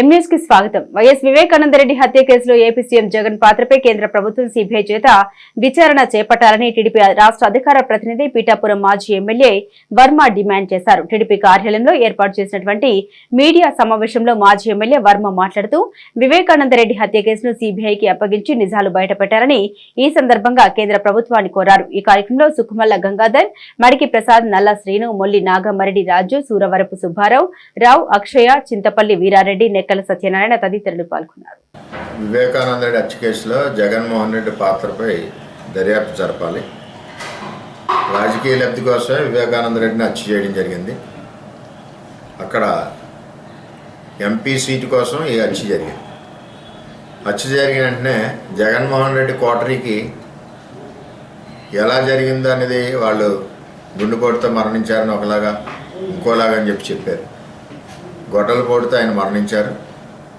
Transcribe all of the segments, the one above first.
ఎంన్యూస్కి స్వాగతం. వైఎస్ వివేకానందరెడ్డి హత్య కేసులో ఏపీ సీఎం జగన్ పాత్రపై కేంద్ర ప్రభుత్వం సిబిఐ చేత విచారణ చేపట్టాలని టీడీపీ రాష్ట్ర అధికార ప్రతినిధి పీఠాపురం మాజీ ఎమ్మెల్యే వర్మ డిమాండ్ చేశారు. టీడీపీ కార్యాలయంలో ఏర్పాటు చేసినటువంటి మీడియా సమావేశంలో మాజీ ఎమ్మెల్యే వర్మ మాట్లాడుతూ వివేకానందరెడ్డి హత్య కేసును సిబిఐకి అప్పగించి నిజాలు బయటపెట్టారని ఈ సందర్భంగా కేంద్ర ప్రభుత్వాన్ని కోరారు. ఈ కార్యక్రమంలో సుఖమల్ల గంగాధర్ మడికి ప్రసాద్ నల్ల శ్రీను మొల్లి నాగమరెడ్డి రాజు సూరవరపు సుబ్బారావు రావు అక్షయ చింతపల్లి వీరారెడ్డి నెక్కల సత్యనారాయణ తదితరులు పాల్గొన్నారు. వివేకానంద రెడ్డి హత్య కేసులో జగన్మోహన్ రెడ్డి పాత్రపై దర్యాప్తు జరపాలి. రాజకీయ లబ్ధి కోసమే వివేకానంద రెడ్డిని హత్య చేయడం జరిగింది. అక్కడ ఎంపీ సీటు కోసం ఈ హత్య జరిగింది. హత్య జరిగిన వెంటనే జగన్మోహన్ రెడ్డి కోటరీకి ఎలా జరిగిందో అనేది వాళ్ళు గుండెపోటుతో మరణించారని ఒకలాగా ఇంకోలాగా అని చెప్పి చెప్పారు. గొడ్డల పోటుతో ఆయన మరణించారు.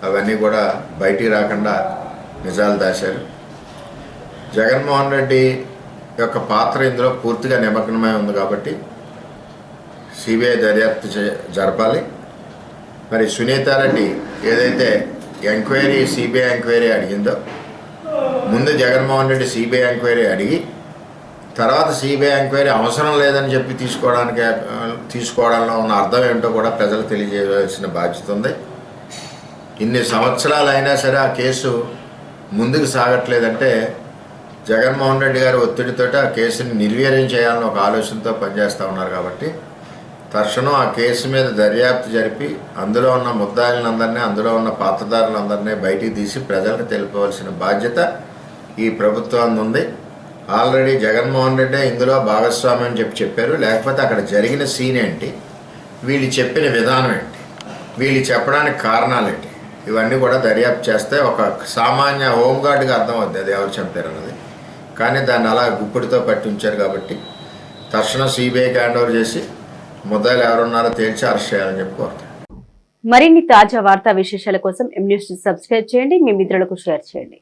అవన్నీ కూడా బయటికి రాకుండా నిజాలు దాశారు. జగన్మోహన్ రెడ్డి యొక్క పాత్ర ఇందులో పూర్తిగా నిమగ్నమై ఉంది కాబట్టి సిబిఐ దర్యాప్తు చే- జరపాలి. మరి సునీతారెడ్డి ఏదైతే ఎంక్వైరీ సిబిఐ ఎంక్వైరీ అడిగిందో ముందు జగన్మోహన్ రెడ్డి సిబిఐ ఎంక్వైరీ అడిగి తర్వాత సిబిఐ ఎంక్వైరీ అవసరం లేదని చెప్పి తీసుకోవడానికి తీసుకోవడంలో ఉన్న అర్థం ఏంటో కూడా ప్రజలు తెలియజేయవలసిన బాధ్యత ఉంది. ఇన్ని సంవత్సరాలు అయినా సరే ఆ కేసు ముందుకు సాగట్లేదంటే జగన్మోహన్ రెడ్డి గారి ఒత్తిడితో ఆ కేసుని నిర్వీర్యం చేయాలని ఒక ఆలోచనతో పనిచేస్తూ ఉన్నారు కాబట్టి తక్షణం ఆ కేసు మీద దర్యాప్తు జరిపి అందులో ఉన్న ముద్దాయిలందరినీ అందులో ఉన్న పాత్రదారులందరినీ బయటికి తీసి ప్రజలకు తెలుపవలసిన బాధ్యత ఈ ప్రభుత్వాన్ని ఉంది. ఆల్రెడీ జగన్మోహన్ రెడ్డి ఇందులో భాగస్వామి అని చెప్పి చెప్పారు. లేకపోతే అక్కడ జరిగిన సీన్ ఏంటి? వీళ్ళు చెప్పిన విధానం ఏంటి? వీళ్ళు చెప్పడానికి కారణాలు ఏంటి? ఇవన్నీ కూడా దర్యాప్తు చేస్తే ఒక సామాన్య హోంగార్డ్గా అర్థమవుద్ది అది ఎవరు చంపారు అన్నది. కానీ దాన్ని అలా గుప్పిడితో పట్టి ఉంచారు కాబట్టి తక్షణం సిబిఐకి హ్యాండ్ ఓవర్ చేసి ముద్దాయిలు ఎవరున్నారో తేల్చి అరెస్ట్ చేయాలని చెప్పి కోరుతాను మరిన్ని తాజా వార్తా విశేషాల కోసం ఎం న్యూస్ సబ్స్క్రైబ్ చేయండి. మీ మిత్రులకు షేర్ చేయండి.